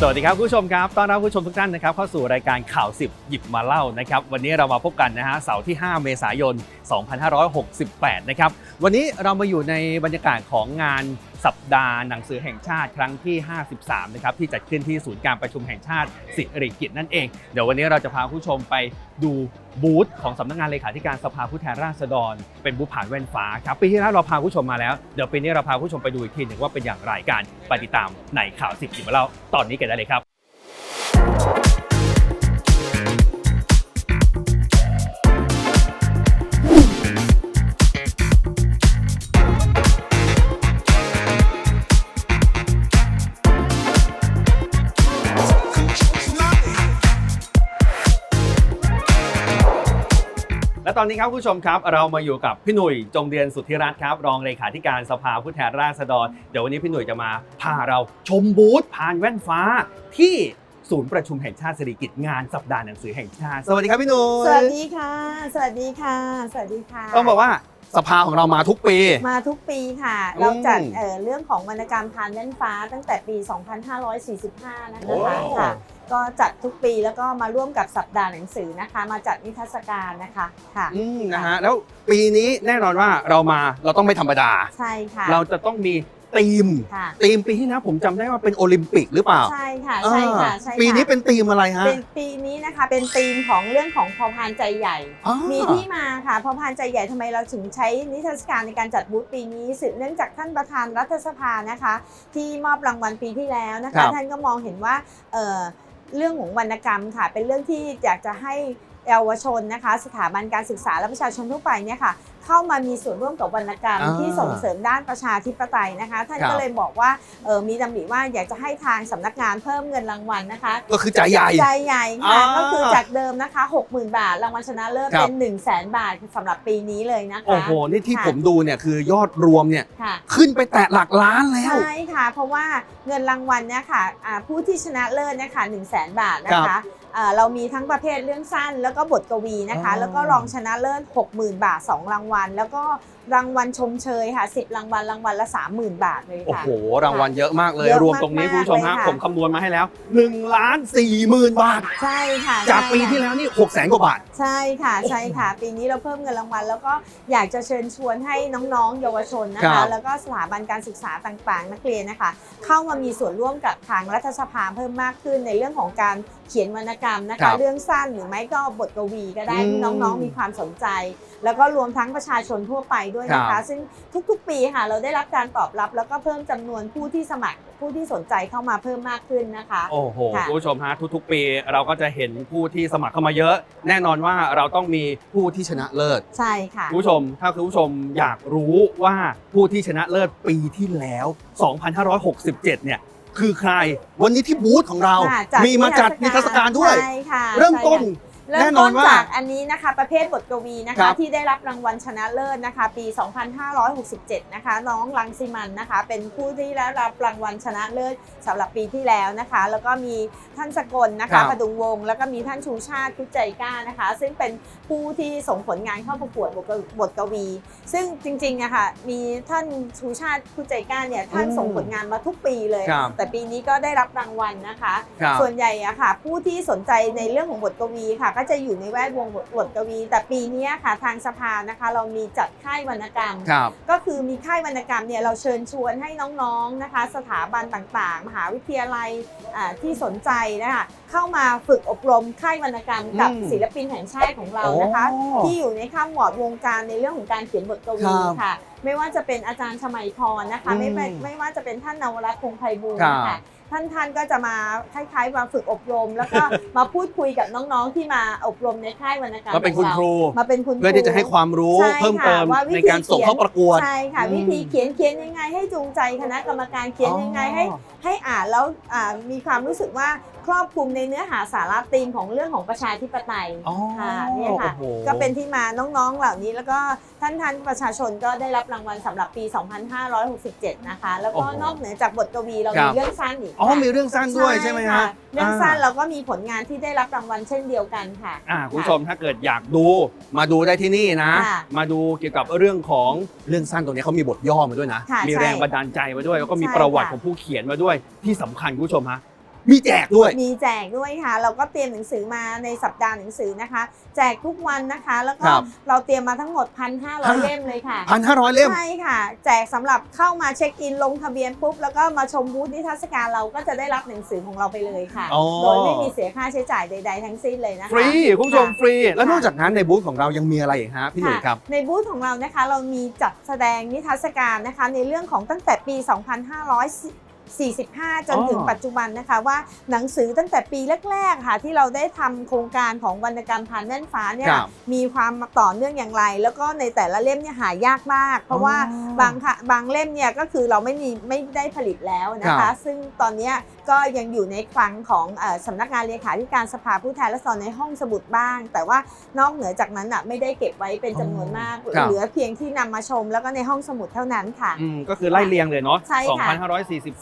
สวัสดีครับคุณผู้ชมครับต้อนรับคุณผู้ชมทุกท่านนะครับเข้าสู่รายการข่าว 10 หยิบมาเล่านะครับวันนี้เรามาพบกันนะฮะเสาร์ที่ 5 เมษายน 2568 นะครับวันนี้เรามาอยู่ในบรรยากาศของงาน สัปดาห์หนังสือแห่งชาติครั้งที่ 53 นะครับที่จัดขึ้นที่ศูนย์การประชุมแห่งชาติสิริกิติ์นั่นเอง เดี๋ยววันนี้เราจะพาผู้ชมไปดูบูธของสำนักงานเลขาธิการสภาผู้แทนราษฎร เป็นบูธผ่านแว่นฟ้าครับปีที่แล้วเราพาผู้ชมมาแล้วเดี๋ยวปีนี้เราพาผู้ชมไปดูอีกทีหนึ่งว่าเป็นอย่างไรกันไปติดตามในข่าว10หยิบมาเล่าตอนนี้กันได้เลยครับ ตอนนี้ครับคุณผู้ชมครับ เรามาอยู่กับพี่หนุ่ยจงเดือนสุทธิรัตน์ครับรองเลขาธิการสภาผู้แทนราษฎร เดี๋ยววันนี้พี่หนุ่ยจะมาพาเราชมบูธผ่านแว่นฟ้าที่ศูนย์ประชุมแห่งชาติสิริกิติ์งานสัปดาห์หนังสือแห่งชาติ สวัสดีครับพี่หนุ่ยสวัสดีค่ะ สวัสดีค่ะ สวัสดีค่ะ ต้องบอกว่าสภาของเรามาทุกปี มาทุกปีค่ะอืมเราจัดเอ่อเรื่องของวรรณกรรมทานแว่นฟ้าตั้งแต่ปี 2545 นะคะว้าวค่ะ ก็จัดทุกปีแล้วก็มาร่วมกับสัปดาห์หนังสือนะคะ มาจัดนิทรรศการนะคะค่ะอืมนะฮะแล้วปีนี้แน่นอนว่าเรามาเราต้องไม่ธรรมดา ใช่ค่ะ เราจะต้องมีธีมค่ะ ธีมปีที่แล้วผมจำได้ว่าเป็นโอลิมปิกหรือเปล่าใช่ค่ะใช่ค่ะใช่อ่าค่ะปีนี้เป็นธีมอะไรฮะเป็นปีนี้นะคะเป็นธีมของเรื่องของพอพานใจใหญ่อ๋อมีที่มาค่ะพอพานใจใหญ่ทำไมเราถึงใช้นิทรรศการในการจัดบูธปีนี้สืบเนื่องจากท่านประธานรัฐสภานะคะ ที่มอบรางวัลปีที่แล้วนะครัคะ บท่านก็มองเห็นว่าเอ่อ เรื่องของวรรณกรรมค่ะ เป็นเรื่องที่อยากจะให้ เยาวชนนะคะ สถาบันการศึกษาและประชาชนทั่วไปเนี่ยค่ะเข้ามามีส่วนร่วมกับวรรณกรรมอ่าที่ส่งเสริมด้านประชาธิปไตยนะคะ ท่านครับ ก็เลยบอกว่าเออมีดำริว่าอยากจะให้ทางสำนักงานเพิ่มเงินรางวัลนะคะ ก็คือใจใหญ่ ใจใหญ่ค่ะอ่าก็คือจากเดิมนะคะ 60,000 บาท รางวัลชนะเลิศครับ เป็น 1 0 0 0 0แบาทสำหรับปีนี้เลยนะคะโอ้โห นี่ที่ค่ะผมดูเนี่ยคือยอดรวมเนี่ยค่ะ ขึ้นไปแตะหลักล้านแล้ว ใช่ค่ะ เพราะว่าเงินรางวัลเนี่ยค่ะอ่าผู้ที่ชนะเลิศเนี่ยค่ะ1 0 0 0 0แบาทนะครัคะบอ่า เรามีทั้งประเภทเรื่องสั้น แล้วก็บทกวีนะคะอ๋อแล้วก็รองชนะเลิศ60,000 บาท 2 รางวัล แล้วก็รางวัลชมเชยค่ะ10รางวัลรางวัลละ 30,000 บาทเลยโอ้ค่ะโห รางวัลเยอะมากเลย เยอะรวมตรงนี้มากๆคุณผู้ชมฮะเลยค่ะ ผมคำนวณมาให้แล้ว1ล้าน4หมื่นบาท ใช่ค่ะจากใช่ปีค่ะที่แล้วนี่6แสนกว่าบาท ใช่ค่ะใช่ค่ะ ปีนี้เราเพิ่มเงินรางวัล แล้วก็อยากจะเชิญชวนให้น้องๆ เยาวชนนะครัคะ บ แล้วก็สถาบันการศึกษาต่างๆ นักเรียนนะคะ เข้ามามีส่วนร่วมกับทางรัฐสภาเพิ่มมากขึ้นในเรื่องของการ เขียนวรรณกรรมนะครัคะ บเรื่องสั้นหรือไม่ก็บทกวีก็ได้อืมที่น้องๆมีความสนใจ แล้วก็รวมทั้งประชาชนทั่วไปด้วยนะครัคะ บ ซึ่งทุกๆ ปีค่ะเราได้รับการตอบรับ แล้วก็เพิ่มจำนวนผู้ที่สมัครผู้ที่สนใจเข้ามาเพิ่มมากขึ้นนะคะ โอ้โหค่ะ คุณผู้ชมฮะทุกๆ ปีเราก็จะเห็นผู้ที่สมัครเข้ามาเยอะ แน่นอนว่าเราต้องมีผู้ที่ชนะเลิศใช่ค่ะ คุณผู้ชม ถ้าคุณผู้ชมอยากรู้ว่าผู้ที่ชนะเลิศปีที่แล้ว 2567 เนี่ย คือใคร วันนี้ที่บูธของเรา ค่ะจัดมีมาจัดนิทรรศการด้วย ใช่ค่ะเริ่มต้นใช่ค่ะ เริ่แน่มนอต้นนว่าจากอันนี้นะคะ ประเภทบทกวีนะครัคะ บที่ได้รับรางวัลชนะเลิศนะคะ ปี 2567 นะคะ น้องลังสิมันนะคะ เป็นผู้ที่ได้รับรางวัลชนะเลิศสำหรับปีที่แล้วนะคะ แล้วก็มีท่านสกลนะครัคะบพดุงวงศ์แล้วก็มีท่านชูชาติคุใจกล้านะคะ ซึ่งเป็นผู้ที่ส่งผลงานเข้าประกวดบทกวบทกวี ซึ่งจริงๆอะค่ะมีท่านชูชาติคุใจกล้าเนี่ยท่านอืมส่งผลงานมาทุกปีเลย ครับ แต่ปีนี้ก็ได้รับรางวัลนะคะ ครับ ส่วนใหญ่อะค่ะ ผู้ที่สนใจในเรื่องของบทกวีค่ะก็จะอยู่ในแวดวงบทบทกวี แต่ปีนี้ค่ะทางสภานะคะ เรามีจัดค่ายวรรณกรรม ครับ ก็คือมีค่ายวรรณกรรมเนี่ยเราเชิญชวนให้น้องๆนะคะ สถาบันต่างๆ มหาวิทยาลัยอ่าที่สนใจนะคะเข้ามาฝึกอบรมค่ายวรรณกรรมกับอืมศิลปินแห่งชาติของเรานะคะ โอ้ที่อยู่ในข้ามวอร์ดวงการในเรื่องของการเขียนบทกวีครับค่ะ ไม่ว่าจะเป็นอาจารย์ชมัยพรนะคะ ไม่ไม่อืมไม่ว่าจะเป็นท่านนวรัตน์คงไพบูลย์ครับนะคะ ท่านท่านก็จะมาคล้ายๆมาฝึกอบรม แล้วก็มาพูดคุยกับน้องๆที่มาอบรมในค่ายวรรณกรรมก็เป็นคุณของครูมาเป็นคุณครูเพื่อที่จะให้ความรู้ใช่ค่ะเพิ่มเติมว่าวิธีในการส่งเข้าประกวดใช่ค่ะอืมวิธีเขียนเขียนยังไง ให้จูงใจคณะกรรมการเขียนยังไงให้ให้อ่านแล้วอ่ามีความรู้สึกว่า ครอบคลุมในเนื้อหาสาระธีมของเรื่องของประชาธิปไตยอ๋อค่ะเนี่ยค่ะ โอ้โห ก็เป็นที่มาน้องๆเหล่านี้แล้วก็ท่านท่านประชาชนก็ได้รับรางวัลสำหรับปี 2567 นะคะ แล้วก็โอ้โหนอกเหนือจากบทกวีเราครัมีบ เรื่องสั้นอีกอ๋อค่ะมีเรื่องสั้นด้วยใช่ไหมฮะค่เรื่องสั้นอ่าเราก็มีผลงานที่ได้รับรางวัลเช่นเดียวกันค่ะ อ่าคุณผู้ชมถ้าเกิดอยากดูมาดูได้ที่นี่นะ ค่ะมาดูเกี่ยวกับเรื่องของเรื่องสั้นตรงนี้เขามีบทย่อมาด้วยนะ ค่ะมีใช่แรงบันดาลใจมาด้วยแล้วก็มีใช่ประวัติค่ะ ของผู้เขียนมาด้วยที่สำคัญคุณผู้ชมฮะ มีแจกด้วย มีแจกด้วยค่ะ เราก็เตรียมหนังสือมาในสัปดาห์หนังสือนะคะ แจกทุกวันนะคะ แล้วก็ครับ เราเตรียมมาทั้งหมด 1,500 เล่มเลยค่ะ พันห้าร้อยเล่ม ใช่ค่ะ แจกสำหรับเข้ามาเช็คอินลงทะเบียนปุ๊บ แล้วก็มาชมบูธนิทรรศการเราก็จะได้รับหนังสือของเราไปเลยค่ะ อ๋อ โดยไม่มีเสียค่าใช้จ่ายใด ๆ ทั้งสิ้นเลยนะคะ ฟรีคุณผู้ชมค่ะฟรี แล้วนอกจากนั้นในบูธของเรายังมีอะไรอีกฮะพี่หนุ่ยครับ ในบูธของเรานะคะเรามีจัดแสดงนิทรรศการนะคะในเรื่องของตั้งแต่ปี 2545 จนถึงอ๋อปัจจุบันนะคะว่าหนังสือตั้งแต่ปีแรกๆค่ะที่เราได้ทำโครงการของวรรณกรรมผ่านแว่นฟ้าเนี่ยครับมีความต่อเนื่องอย่างไร แล้วก็ในแต่ละเล่มเนี่ยหายากมาก เพราะว่าอ๋อบางค่ะบางเล่มเนี่ยก็คือเราไม่มีไม่ได้ผลิตแล้วนะครัคะบซึ่งตอนเนี้ยก็ยังอยู่ในคลังของเออสำนักงานเลขาธิการสภาผู้แทนราษฎรในห้องสมุดบ้าง แต่ว่านอกเหนือจากนั้นอะไม่ได้เก็บไว้เป็นจำนวนมากครับเหลือเพียงที่นำมาชม แล้วก็ในห้องสมุดเท่านั้นค่ะอืมก็คือไล่เรียงเลยเนาะ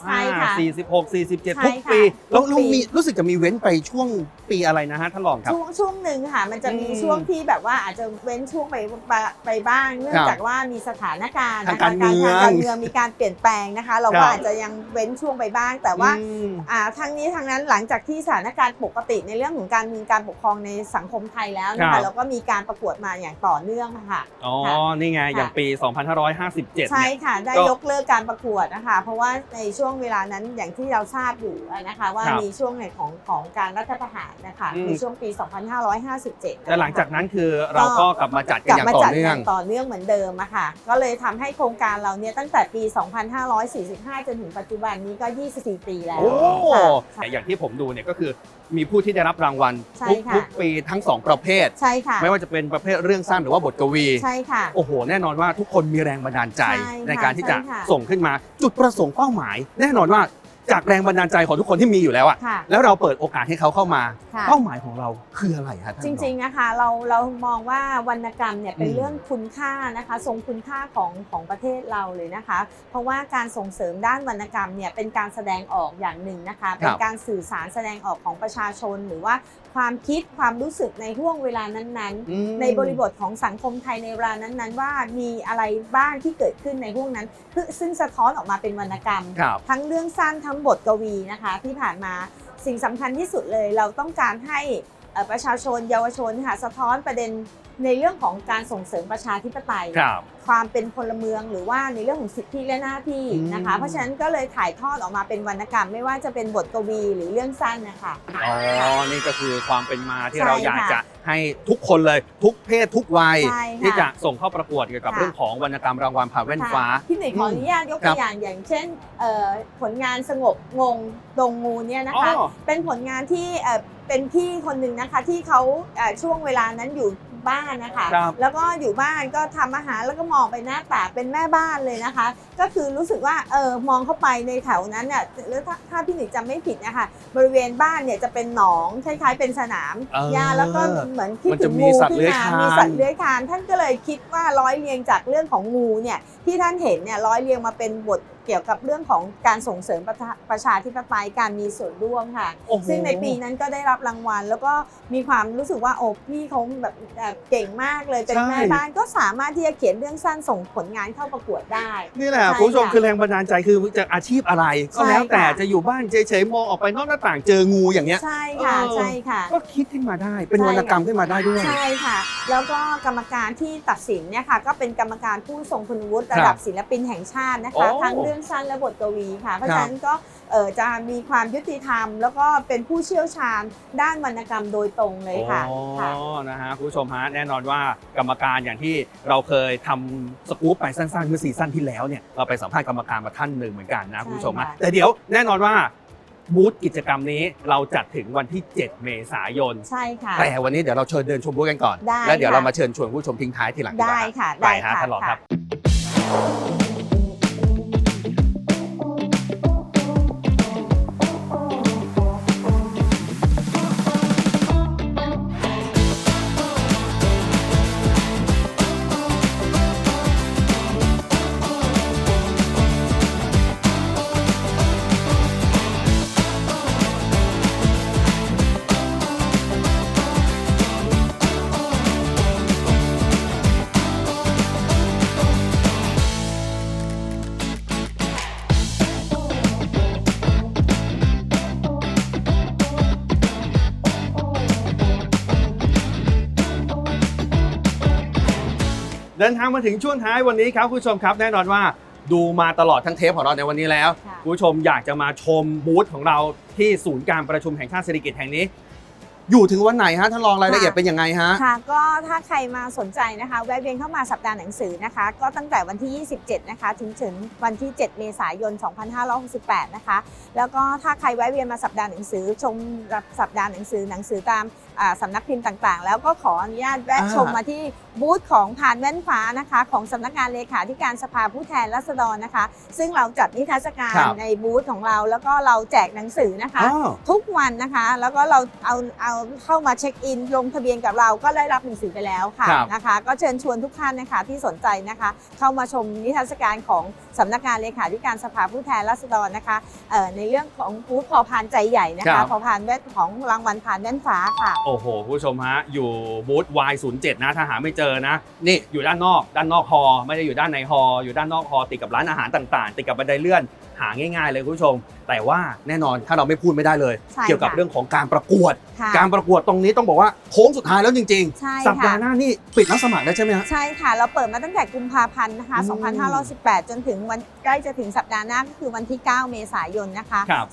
ใช่ค่ะใช่ค่ะ2545 46 47ใช่ทุกค่ะปี แล้วทุกแล้วปีมีรู้สึกจะมีเว้นไปช่วงปีอะไรนะฮะท่านรองครับ ช่วงช่วงหนึ่งค่ะ มันจะมีอืมช่วงที่แบบว่าอาจจะเว้นช่วงไปไปไปบ้างเนื่องจากว่ามีสถานการณ์ทางนะคะการเมืองทางการเมืองมีการเปลี่ยนแปลงนะคะ เราครัก็บอาจจะยังเว้นช่วงไปบ้าง แต่ว่าอืมอ่าทั้งนี้ทั้งนั้นหลังจากที่สถานการณ์ปกติในเรื่องของการเมืองการปกครองในสังคมไทยแล้วนะครัคะบแล้วก็มีการประกวดมาอย่างต่อเนื่องค่ะอ๋อค่ะนี่ไงอย่างค่ะปี 2557 ใช่เนี่ยค่ะได้ก็ยกเลิกการประกวดนะคะ เพราะว่าในช่วงเวลานั้นอย่างที่เราทราบอยู่นะคะว่าครับมีช่วงในของของการรัฐประหารนะคะอืมในช่วงปี 2557แต่หลังจากนั้นคือเราก็กลับมาจัดกันกลับอย่างมาต่อจัดเนื่อองย่างต่อเนื่องเหมือนเดิมอะค่ะ ก็เลยทำให้โครงการเราเนี่ยตั้งแต่ปี 2545 จนถึงปัจจุบันนี้ก็ 24 ปีแล้วโอ้ค่ะ แต่อย่างที่ผมดูเนี่ยก็คือมีผู้ที่ได้รับรางวัลใช่ทุกค่ะ ทุกปีทั้งสองประเภท ใช่ค่ะ ไม่ว่าจะเป็นประเภทเรื่องสั้นหรือว่าบทกวี ใช่ค่ะ โอ้โห แน่นอนว่าทุกคนมีแรงบันดาลใจใช่ค่ะในการที่จะใช่ค่ะ ส่งขึ้นมา จุดประสงค์เป้าหมาย แน่นอนว่า จากแรงบันดาลใจของทุกคนที่มีอยู่แล้วอะค่ะ แล้วเราเปิดโอกาสให้เขาเข้ามา ค่ะ เป้าหมายของเราคืออะไรฮะท่านจริงๆนะคะเราเรามองว่าวรรณกรรมเนี่ยเป็นอืมเรื่องคุณค่านะคะทรงคุณค่าของของประเทศเราเลยนะคะ เพราะว่าการส่งเสริมด้านวรรณกรรมเนี่ยเป็นการแสดงออกอย่างหนึ่งนะคะ เป็นการสื่อสารแสดงออกของประชาชน หรือว่า ความคิดความรู้สึกในห่วงเวลานั้นอืมๆในบริบทของสังคมไทยในเวลานั้นๆ ว่ามีอะไรบ้างที่เกิดขึ้นในห่วงนั้นเพื่อซึ่งสะท้อนออกมาเป็นวรรณกรรมครับทั้งเรื่องสั้นทั้งบทกวีนะคะที่ผ่านมาสิ่งสำคัญที่สุดเลยเราต้องการให้เอ่อ ประชาชนเยาวชนค่ะสะท้อนประเด็นในเรื่องของการส่งเสริมประชาธิปไตย ครับ ความเป็นพลเมืองหรือว่าในเรื่องของสิทธิและหน้าที่นะคะ อืม เพราะฉะนั้นก็เลยถ่ายทอดออกมาเป็นวรรณกรรม ไม่ว่าจะเป็นบทกวีหรือเรื่องสั้นนะคะ อ๋อ นี่ก็คือความเป็นมาที่ใช่เราอยากค่ะ จะ ให้ทุกคนเลยทุกเพศทุกวัย ใช่ค่ะที่จะส่งเข้าประกวดเกี่ยวกับค่ะ เรื่องของวรรณกรรมรางวัลผ่าแว่นฟ้า ค่ะพี่หนุ่ยขออนุญาตยกครัตับ วอย่างอย่างเช่นเอ่อผลงานสงบงงดงงูเนี่ยนะอ๋อ คะ เป็นผลงานที่เอ่อเป็นพี่คนหนึ่งนะคะที่เขาเอ่อช่วงเวลานั้นอยู่ บ้านนะคะครับ แล้วก็อยู่บ้านก็ทำอาหารแล้วก็มองไปหน้าต่างเป็นแม่บ้านเลยนะคะ ก็คือรู้สึกว่าเออมองเข้าไปในแถวนั้นเนี่ยหรือถ้าถ้าพี่หนุ่ยจำไม่ผิดนะคะบริเวณบ้านเนี่ยจะเป็นหนองคล้ายๆเป็นสนามเออหญ้าแล้วก็เหมือนคิดมันถึจะงมีงูสัตว์ขึ้เลื้นอยมาคลาน มีสัตว์เลื้อยคลานท่านก็เลยคิดว่าร้อยเรียงจากเรื่องของงูเนี่ยที่ท่านเห็นเนี่ยร้อยเรียงมาเป็นบท เกี่ยวกับเรื่องของการส่งเสริมประชาประชาธิปไตยการมีส่วนร่วมค่ะ โอ้โห ซึ่งในปีนั้นก็ได้รับรางวัล แล้วก็มีความรู้สึกว่าโอ้พี่เขาแบบแบบเก่งมากเลยเป็นใช่ แม่บ้านก็สามารถที่จะเขียนเรื่องสั้นส่งผลงานเข้าประกวดได้ นี่แหละใช่คุณผู้ชมค่ะคือแรงบันดาลใจคือจะอาชีพอะไร ก็ใช่แล้วแต่ค่ะ จะอยู่บ้านเฉยๆมองออกไปนอกหน้าต่างเจองูอย่างเงี้ย ใช่ค่ะเออ ใช่ค่ะ ก็คิดขึ้นมาได้เป็นใช่วรรณกรรมขึ้นมาได้ด้วย ใช่ค่ะ แล้วก็กรรมการที่ตัดสินเนี่ยค่ะก็เป็นกรรมการผู้ทรงคุณวุฒิระดับศิลปินแห่งชาตินะคะ โอ้ ทั้งเรื่องสั้นและบทกวีค่ะ เพราะครับฉะนั้นก็เอ่อจะมีความยุติธรรม แล้วก็เป็นผู้เชี่ยวชาญด้านวรรณกรรมโดยตรงเลยค่ะอ๋อค่ะนะฮะคุณผู้ชมฮะแน่นอนว่ากรรมการอย่างที่เราเคยทำสกู๊ปไปสั้นๆเมื่อซีซั่นที่แล้วเนี่ยเราไปสัมภาษณ์กรรมการมาท่านหนึ่งเหมือนกันนะใช่คุณผู้ชมฮะค่ะแต่เดี๋ยวแน่นอนว่าบูธกิจกรรมนี้เราจัดถึงวันที่ 7 เมษายน ใช่ค่ะ แต่วันนี้เดี๋ยวเราเชิญเดินชมบูธกันก่อนได้แล้วเดี๋ยวค่ะเรามาเชิญชวนผู้ชมทิ้งท้ายทีหลังดีกว่าได้ค่ะไปฮะค่ะท่านรองครับ เดินทางมาถึงช่วงท้ายวันนี้ครับคุณผู้ชมครับแน่นอนว่าดูมาตลอดทั้งเทปของเราในวันนี้แล้วค่ะคุณผู้ชมอยากจะมาชมบูธของเราที่ศูนย์การประชุมแห่งชาติเศรษฐกิจแห่งนี้ อยู่ถึงวันไหนฮะท่านรองรายละเอียดเป็นยังไงฮะ ค่ะก็ถ้าใครมาสนใจนะคะ แวะเวียนเข้ามาสัปดาห์หนังสือนะคะ ก็ตั้งแต่วันที่ 27 นะคะ ถึงถึงวันที่ 7 เมษายน 2568 นะคะ แล้วก็ถ้าใครแวะเวียนมาสัปดาห์หนังสือชมรับสัปดาห์หนังสือหนังสือตามอ่า สำนักพิมพ์ต่างๆ แล้วก็ขออนุญาตแวะอ่าชมมาที่บูธของผ่านแว่นฟ้านะคะ ของสำนักงานเลขาธิการสภาผู้แทนราษฎรนะคะ ซึ่งเราจัดนิทรรศการครับในบูธของเรา แล้วก็เราแจกหนังสือนะคะ อ้อทุกวันนะคะ แล้วก็เราเอาเอาเข้ามาเช็คอิน ลงทะเบียนกับเราก็ได้รับหนังสือไปแล้วค่ะครับ นะคะ ก็เชิญชวนทุกท่านนะคะที่สนใจนะคะ เข้ามาชมนิทรรศการของสำนักงานเลขาธิการสภาผู้แทนราษฎรนะคะเอ่อในเรื่องของบูธพอพานใจใหญ่นะครัคะบ พอพานแว่นของรางวัลพานแว่นฟ้าค่ะโอ้โหคุณผู้ชมฮะ อยู่บูธ Y07 นะ ถ้าหาไม่เจอนะ นี่อยู่ด้านนอก ด้านนอกฮอ ไม่ได้อยู่ด้านในฮอ อยู่ด้านนอกฮอติดกับร้านอาหารต่างๆ ติดกับบันไดเลื่อนหาง่าย ๆ เลยคุณผู้ชม แต่ว่าแน่นอนถ้าเราไม่พูดไม่ได้เลยใช่เกี่ยวกับค่ะเรื่องของการประกวดค่ะการประกวดตรงนี้ต้องบอกว่าโค้งสุดท้ายแล้วจริงใช่ๆสัปดาค่ะห์หน้านี่ปิดรับสมัครได้ใช่ไหมฮะใช่ค่ะ เราเปิดมาตั้งแต่กุมภาพันธ์นะคะอืม2518 จนถึงวันใกล้จะถึงสัปดาห์หน้าก็คือวันที่ 9 เมษายนนะคะครับ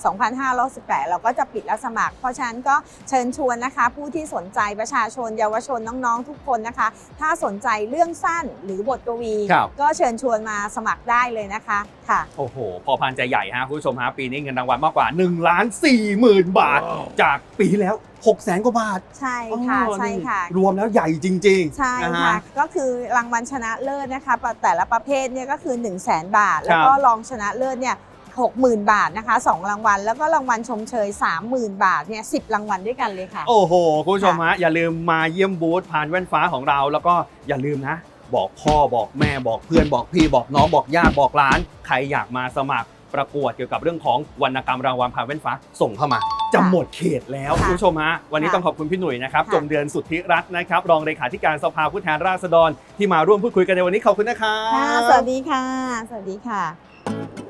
2518 เราก็จะปิดรับสมัคร เพราะฉะนั้นก็เชิญชวนนะคะ ผู้ที่สนใจประชาชนเยาวชนน้องๆ ทุกคนนะคะ ถ้าสนใจเรื่องสั้นหรือบทกวีครับก็เชิญชวนมาสมัครได้เลยนะคะค่ะโอ้โหพอพานใจใหญ่ฮะคุณผู้ชมฮะปีนี้เงินรางวัลมากกว่า1ล้าน4หมื่นบาท จากปีที่แล้ว6แสนกว่าบาท ใช่ค่ะอ๋อใช่ค่ะนี่รวมแล้วใหญ่จริง ๆ ใช่นฮค่ะ ก็คือรางวัลชนะเลิศนะคะ แต่ละประเภทเนี่ยก็คือ 1 0 0 0 0แบาท แล้วก็รองชนะเลิศเนี่ย60,000 บาทนะคะสองรางวัล แล้วก็รางวัลชมเชย 30,000 บาทเนี่ยสิรางวัลด้วยกันเลยค่ะ โอ้โห คุณผู้ชมฮะอย่าลืมมาเยี่ยมบูธผ่านแว่นฟ้าของเรา แล้วก็อย่าลืมนะ บอกพ่อบอกแม่บอกเพื่อนบอกพี่บอกน้องบอกญาติบอกหลาน ใครอยากมาสมัคร ประกวดเกี่ยวกับเรื่องของวรรณกรรมรางวัลผ่านแว่นฟ้า ส่งเข้ามาจะหมดเขตแล้วค่ะคุณผู้ชมฮะวันนี้ค่ะต้องขอบคุณพี่หนุ่ยนะครับค่ะจงเดือนสุทธิรัตน์นะครับรองเลขาธิการสภาผู้แทนราษฎรที่มาร่วมพูดคุยกันในวันนี้ขอบคุณนะครับค่ะสวัสดีค่ะ สวัสดีค่ะ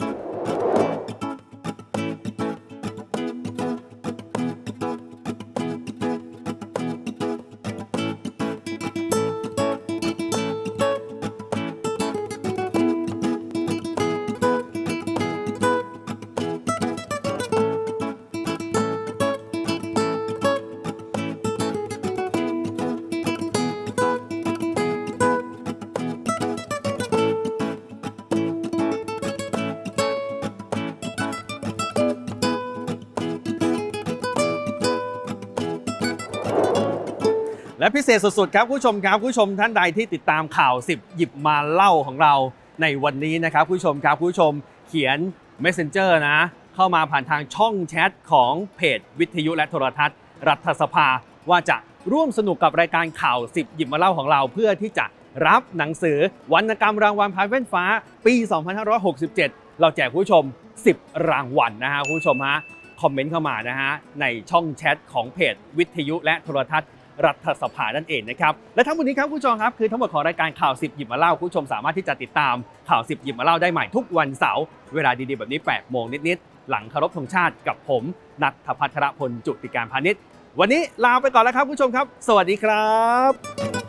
และพิเศษสุดๆครับผู้ชมครับผู้ชมท่านใดที่ติดตามข่าว 10 หยิบมาเล่าของเราในวันนี้นะครับผู้ชมครับผู้ชมเขียน Messenger นะ เข้ามาผ่านทางช่องแชทของเพจ วิทยุและโทรทัศน์ รัฐสภา ว่าจะร่วมสนุกกับรายการข่าว 10 หยิบมาเล่าของเราเพื่อที่จะรับหนังสือวรรณกรรมรางวัลพายแว่นฟ้า ปี 2567 เราแจกผู้ชม 10 รางวัลนะฮะผู้ชมฮะคอมเมนต์เข้ามานะฮะในช่องแชทของเพจ วิทยุและโทรทัศน์ รัฐสภานั่นเองนะครับและทั้งหมดนี้ครับคุณผู้ชมครับคือทั้งหมดของรายการข่าว10หยิบมาเล่าคุณผู้ชมสามารถที่จะติดตามข่าว10หยิบมาเล่าได้ใหม่ทุกวันเสาร์เวลาดีๆแบบนี้8โมงนิดๆหลังเคารพธงชาติกับผมนัทพัทรพลจุติการพาณิชย์วันนี้ลาไปก่อนแล้วครับคุณผู้ชมครับ สวัสดีครับ